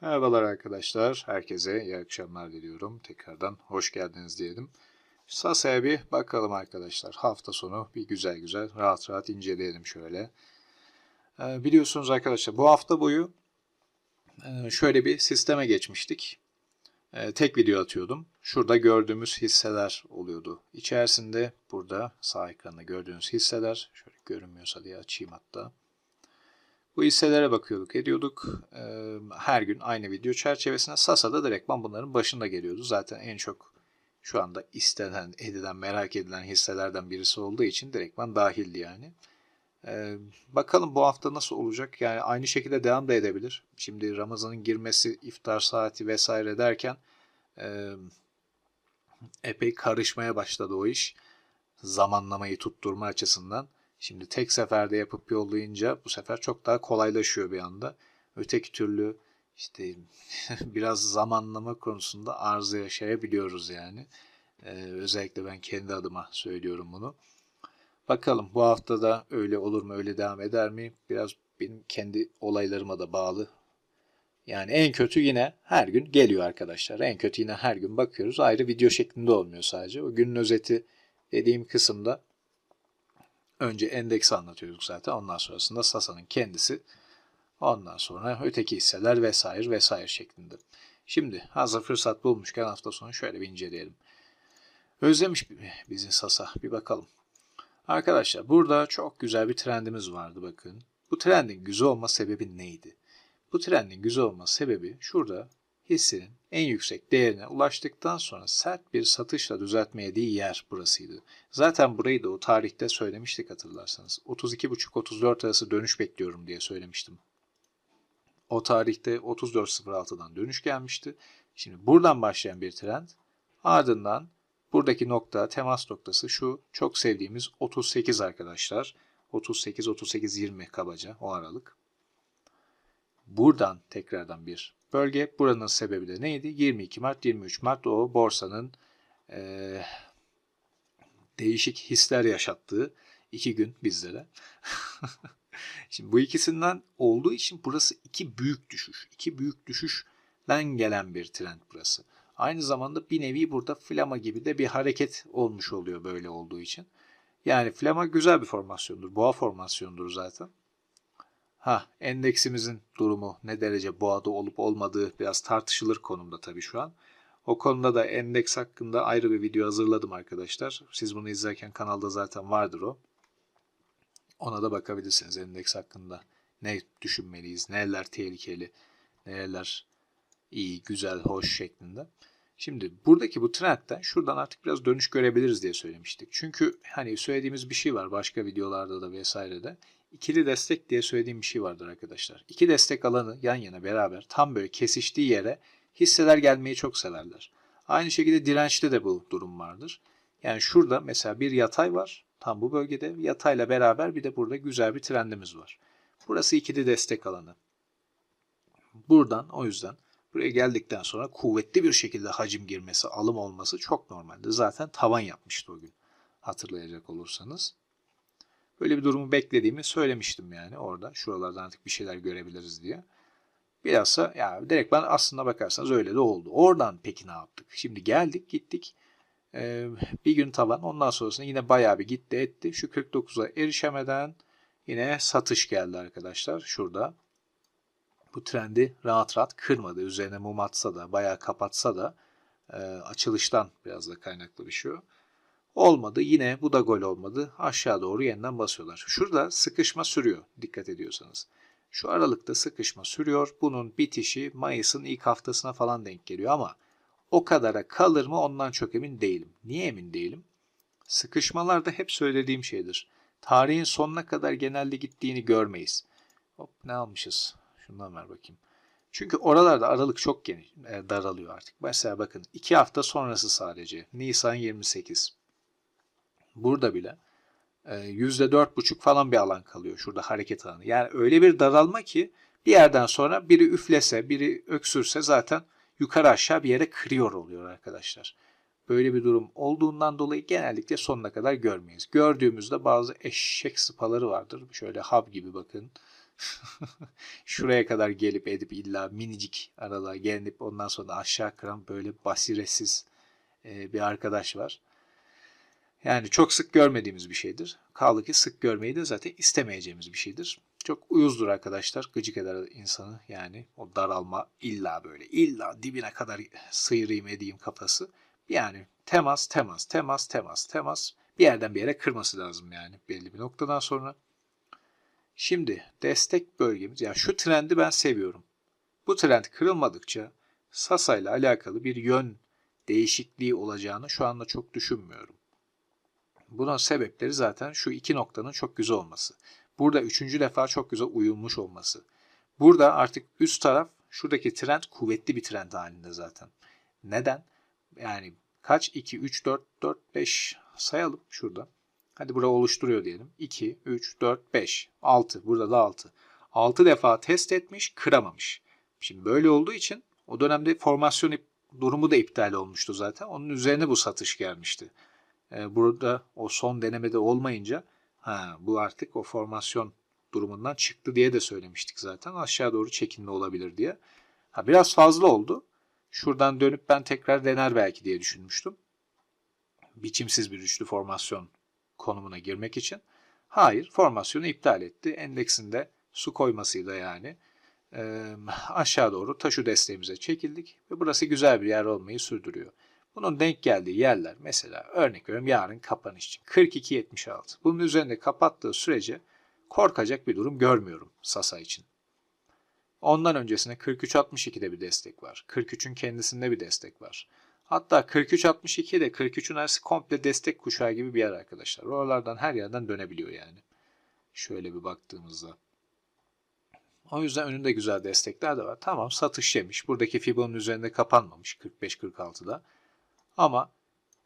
Merhabalar arkadaşlar. Herkese iyi akşamlar diliyorum. Tekrardan hoş geldiniz diyelim. Sasa'ya bir bakalım arkadaşlar. Hafta sonu bir güzel güzel rahat rahat inceleyelim şöyle. Ee, biliyorsunuz arkadaşlar bu hafta boyu e, şöyle bir sisteme geçmiştik. Ee, tek video atıyordum. Şurada gördüğümüz hisseler oluyordu. İçerisinde burada sağ ekranda gördüğünüz hisseler. Şöyle görünmüyorsa diye açayım hatta. Bu hisselere bakıyorduk, ediyorduk. Her gün aynı video çerçevesinde Sasa'da direktman bunların başında geliyordu. Zaten en çok şu anda istenen, edilen, merak edilen hisselerden birisi olduğu için direktman dahildi yani. Bakalım bu hafta nasıl olacak? Yani aynı şekilde devam da edebilir. Şimdi Ramazan'ın girmesi, iftar saati vesaire derken epey karışmaya başladı o iş. Zamanlamayı tutturma açısından. Şimdi tek seferde yapıp yollayınca bu sefer çok daha kolaylaşıyor bir anda. Öteki türlü işte biraz zamanlama konusunda arıza yaşayabiliyoruz yani. Ee, özellikle ben kendi adıma söylüyorum bunu. Bakalım bu hafta da öyle olur mu, öyle devam eder mi? Biraz benim kendi olaylarıma da bağlı. Yani en kötü yine her gün geliyor arkadaşlar. En kötü yine her gün bakıyoruz. Ayrı video şeklinde olmuyor sadece. O günün özeti dediğim kısımda Önce endeksi anlatıyorduk zaten. Ondan sonrasında Sasa'nın kendisi. Ondan sonra öteki hisseler vesaire vesaire şeklinde. Şimdi hazır fırsat bulmuşken hafta sonu şöyle bir inceleyelim. Özlemiş bizi Sasa. Bir bakalım. Arkadaşlar burada çok güzel bir trendimiz vardı bakın. Bu trendin güzel olma sebebi neydi? Bu trendin güzel olma sebebi şurada hissinin en yüksek değerine ulaştıktan sonra sert bir satışla düzeltmediği yer burasıydı. Zaten burayı da o tarihte söylemiştik hatırlarsanız. 32,5-34 arası dönüş bekliyorum diye söylemiştim. O tarihte 34.06'dan dönüş gelmişti. Şimdi buradan başlayan bir trend ardından buradaki nokta temas noktası şu çok sevdiğimiz 38 arkadaşlar. 38-38-20 kabaca o aralık. Buradan tekrardan bir bölge. Buranın sebebi de neydi? 22 Mart, 23 Mart o borsanın e, değişik hisler yaşattığı iki gün bizlere. Şimdi bu ikisinden olduğu için burası iki büyük düşüş. İki büyük düşüşten gelen bir trend burası. Aynı zamanda bir nevi burada flama gibi de bir hareket olmuş oluyor böyle olduğu için. Yani flama güzel bir formasyondur. Boğa formasyonudur zaten. Ha, endeksimizin durumu ne derece boğada olup olmadığı biraz tartışılır konumda tabii şu an. O konuda da endeks hakkında ayrı bir video hazırladım arkadaşlar. Siz bunu izlerken kanalda zaten vardır o. Ona da bakabilirsiniz endeks hakkında. Ne düşünmeliyiz, neler tehlikeli, neler iyi, güzel, hoş şeklinde. Şimdi buradaki bu trendten şuradan artık biraz dönüş görebiliriz diye söylemiştik. Çünkü hani söylediğimiz bir şey var başka videolarda da vesairede. İkili destek diye söylediğim bir şey vardır arkadaşlar. İki destek alanı yan yana beraber tam böyle kesiştiği yere hisseler gelmeyi çok severler. Aynı şekilde dirençte de bu durum vardır. Yani şurada mesela bir yatay var. Tam bu bölgede yatayla beraber bir de burada güzel bir trendimiz var. Burası ikili destek alanı. Buradan o yüzden buraya geldikten sonra kuvvetli bir şekilde hacim girmesi, alım olması çok normaldi. Zaten tavan yapmıştı o gün hatırlayacak olursanız. Böyle bir durumu beklediğimi söylemiştim yani orada. Şuralardan artık bir şeyler görebiliriz diye. Bilhassa ya direkt ben aslında bakarsanız öyle de oldu. Oradan peki ne yaptık? Şimdi geldik gittik. Ee, bir gün tavan ondan sonrasında yine bayağı bir gitti etti. Şu 49'a erişemeden yine satış geldi arkadaşlar şurada. Bu trendi rahat rahat kırmadı. Üzerine mum atsa da bayağı kapatsa da e, açılıştan biraz da kaynaklı bir şey. Olmadı. Yine bu da gol olmadı. Aşağı doğru yeniden basıyorlar. Şurada sıkışma sürüyor dikkat ediyorsanız. Şu aralıkta sıkışma sürüyor. Bunun bitişi Mayıs'ın ilk haftasına falan denk geliyor ama o kadara kalır mı ondan çok emin değilim. Niye emin değilim? Sıkışmalar da hep söylediğim şeydir. Tarihin sonuna kadar genelde gittiğini görmeyiz. Hop ne almışız? Şundan ver bakayım. Çünkü oralarda aralık çok geniş, e, daralıyor artık. Mesela bakın 2 hafta sonrası sadece. Nisan 28. Burada bile %4,5 e, falan bir alan kalıyor şurada hareket alanı. Yani öyle bir daralma ki bir yerden sonra biri üflese, biri öksürse zaten yukarı aşağı bir yere kırıyor oluyor arkadaşlar. Böyle bir durum olduğundan dolayı genellikle sonuna kadar görmeyiz. Gördüğümüzde bazı eşek sıpaları vardır. Şöyle hub gibi bakın. Şuraya kadar gelip edip illa minicik aralığa gelinip ondan sonra aşağı kıran böyle basiretsiz e, bir arkadaş var. Yani çok sık görmediğimiz bir şeydir. Kaldı ki sık görmeyi de zaten istemeyeceğimiz bir şeydir. Çok uyuzdur arkadaşlar. Gıcık eder insanı. Yani o daralma illa böyle illa dibine kadar sıyırayım edeyim kafası. Yani temas, temas, temas, temas, temas. Bir yerden bir yere kırması lazım yani belli bir noktadan sonra. Şimdi destek bölgemiz, yani şu trendi ben seviyorum. Bu trend kırılmadıkça Sasa ile alakalı bir yön değişikliği olacağını şu anda çok düşünmüyorum. Bunun sebepleri zaten şu iki noktanın çok güzel olması. Burada üçüncü defa çok güzel uyulmuş olması. Burada artık üst taraf şuradaki trend kuvvetli bir trend halinde zaten. Neden? Yani kaç? 2, 3, 4, 4, 5 sayalım şurada. Hadi burada oluşturuyor diyelim. 2, 3, 4, 5, 6. Burada da 6. 6 defa test etmiş, kıramamış. Şimdi böyle olduğu için o dönemde formasyon durumu da iptal olmuştu zaten. Onun üzerine bu satış gelmişti. Ee, burada o son denemede olmayınca ha, bu artık o formasyon durumundan çıktı diye de söylemiştik zaten. Aşağı doğru çekilme olabilir diye. Ha, biraz fazla oldu. Şuradan dönüp ben tekrar dener belki diye düşünmüştüm. Biçimsiz bir üçlü formasyon konumuna girmek için. Hayır, formasyonu iptal etti. Endeksinde su koymasıyla yani e, aşağı doğru taşı desteğimize çekildik ve burası güzel bir yer olmayı sürdürüyor. Bunun denk geldiği yerler mesela örnek veriyorum yarın kapanış için 42.76. Bunun üzerinde kapattığı sürece korkacak bir durum görmüyorum Sasa için. Ondan öncesine 43.62'de bir destek var. 43'ün kendisinde bir destek var. Hatta 43.62 de 43'ün arası komple destek kuşağı gibi bir yer arkadaşlar. Oralardan her yerden dönebiliyor yani. Şöyle bir baktığımızda. O yüzden önünde güzel destekler de var. Tamam satış yemiş. Buradaki Fibon'un üzerinde kapanmamış 45-46'da. Ama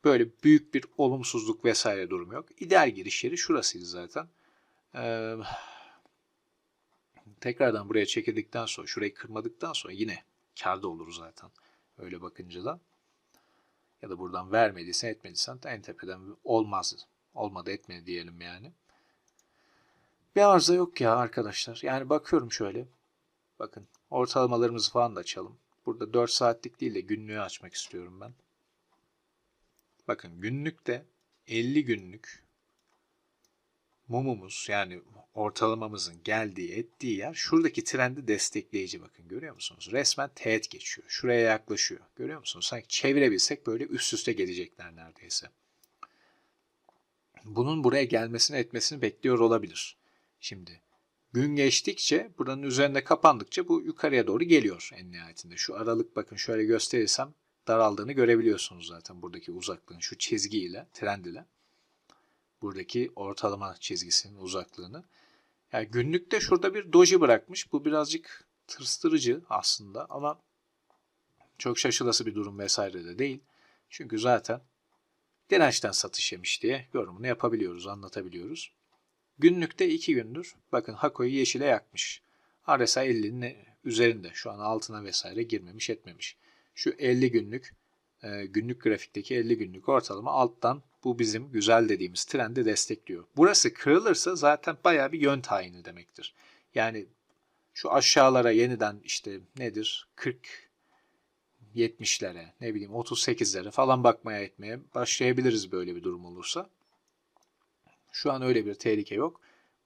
böyle büyük bir olumsuzluk vesaire durum yok. İdeal giriş yeri şurasıydı zaten. Ee, tekrardan buraya çekildikten sonra, şurayı kırmadıktan sonra yine karda oluruz zaten. Öyle bakınca da. Ya da buradan vermediysen etmediysen en tepeden olmaz. Olmadı etmedi diyelim yani. Bir arıza yok ya arkadaşlar. Yani bakıyorum şöyle. Bakın ortalamalarımızı falan da açalım. Burada 4 saatlik değil de günlüğü açmak istiyorum ben. Bakın günlükte 50 günlük mumumuz yani ortalamamızın geldiği ettiği yer şuradaki trendi destekleyici bakın görüyor musunuz? Resmen teğet geçiyor. Şuraya yaklaşıyor. Görüyor musunuz? Sanki çevirebilsek böyle üst üste gelecekler neredeyse. Bunun buraya gelmesini etmesini bekliyor olabilir. Şimdi gün geçtikçe buranın üzerinde kapandıkça bu yukarıya doğru geliyor en nihayetinde. Şu aralık bakın şöyle gösterirsem daraldığını görebiliyorsunuz zaten buradaki uzaklığın şu çizgiyle, trend ile. Buradaki ortalama çizgisinin uzaklığını. Yani günlükte şurada bir doji bırakmış. Bu birazcık tırstırıcı aslında ama çok şaşılası bir durum vesaire de değil. Çünkü zaten dirençten satış yemiş diye yorumunu yapabiliyoruz, anlatabiliyoruz. Günlükte 2 gündür bakın Hako'yu yeşile yakmış. RSI 50'nin üzerinde şu an altına vesaire girmemiş etmemiş. Şu 50 günlük e, günlük grafikteki 50 günlük ortalama alttan bu bizim güzel dediğimiz trendi destekliyor. Burası kırılırsa zaten baya bir yön tayini demektir. Yani şu aşağılara yeniden işte nedir 40 70'lere ne bileyim 38'lere falan bakmaya etmeye başlayabiliriz böyle bir durum olursa. Şu an öyle bir tehlike yok.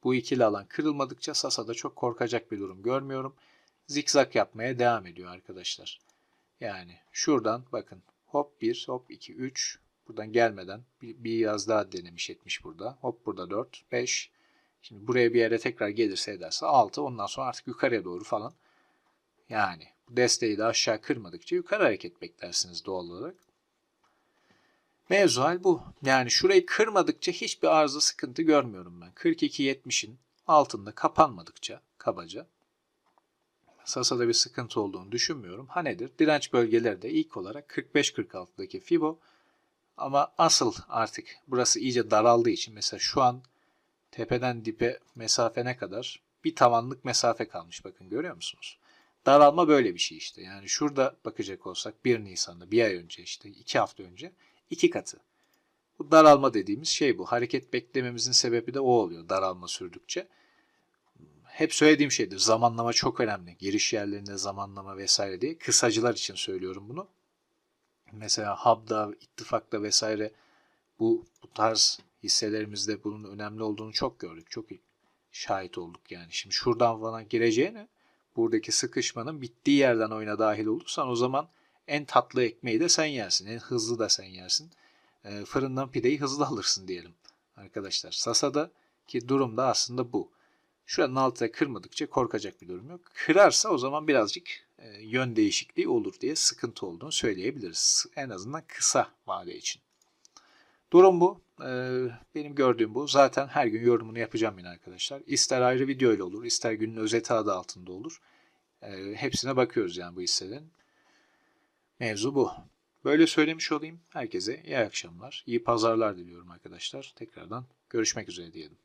Bu ikili alan kırılmadıkça Sasa'da çok korkacak bir durum görmüyorum. Zikzak yapmaya devam ediyor arkadaşlar. Yani şuradan bakın hop 1, hop 2, 3 buradan gelmeden bir, bir yaz daha denemiş etmiş burada. Hop burada 4, 5. Şimdi buraya bir yere tekrar gelirse ederse 6 ondan sonra artık yukarıya doğru falan. Yani bu desteği de aşağı kırmadıkça yukarı hareket beklersiniz doğal olarak. Mevzu hal bu. Yani şurayı kırmadıkça hiçbir arıza sıkıntı görmüyorum ben. 42-70'in altında kapanmadıkça kabaca Sasa'da bir sıkıntı olduğunu düşünmüyorum. Ha nedir? Direnç bölgeleri de ilk olarak 45-46'daki Fibo ama asıl artık burası iyice daraldığı için mesela şu an tepeden dipe mesafe ne kadar? Bir tavanlık mesafe kalmış bakın görüyor musunuz? Daralma böyle bir şey işte. Yani şurada bakacak olsak 1 Nisan'da bir ay önce işte 2 hafta önce iki katı. Bu daralma dediğimiz şey bu. Hareket beklememizin sebebi de o oluyor daralma sürdükçe. Hep söylediğim şeydir. Zamanlama çok önemli. Giriş yerlerinde zamanlama vesaire diye. Kısacılar için söylüyorum bunu. Mesela Hub'da, ittifakta vesaire bu, bu tarz hisselerimizde bunun önemli olduğunu çok gördük. Çok şahit olduk yani. Şimdi şuradan falan gireceğine buradaki sıkışmanın bittiği yerden oyuna dahil olursan o zaman en tatlı ekmeği de sen yersin. En hızlı da sen yersin. E, fırından pideyi hızlı alırsın diyelim arkadaşlar. Sasa'da ki durum da aslında bu. Şuranın altına kırmadıkça korkacak bir durum yok. Kırarsa o zaman birazcık e, yön değişikliği olur diye sıkıntı olduğunu söyleyebiliriz. En azından kısa vade için. Durum bu. Ee, benim gördüğüm bu. Zaten her gün yorumunu yapacağım yine arkadaşlar. İster ayrı video ile olur, ister günün özeti adı altında olur. Ee, hepsine bakıyoruz yani bu hisselerin. Mevzu bu. Böyle söylemiş olayım. Herkese iyi akşamlar, iyi pazarlar diliyorum arkadaşlar. Tekrardan görüşmek üzere diyelim.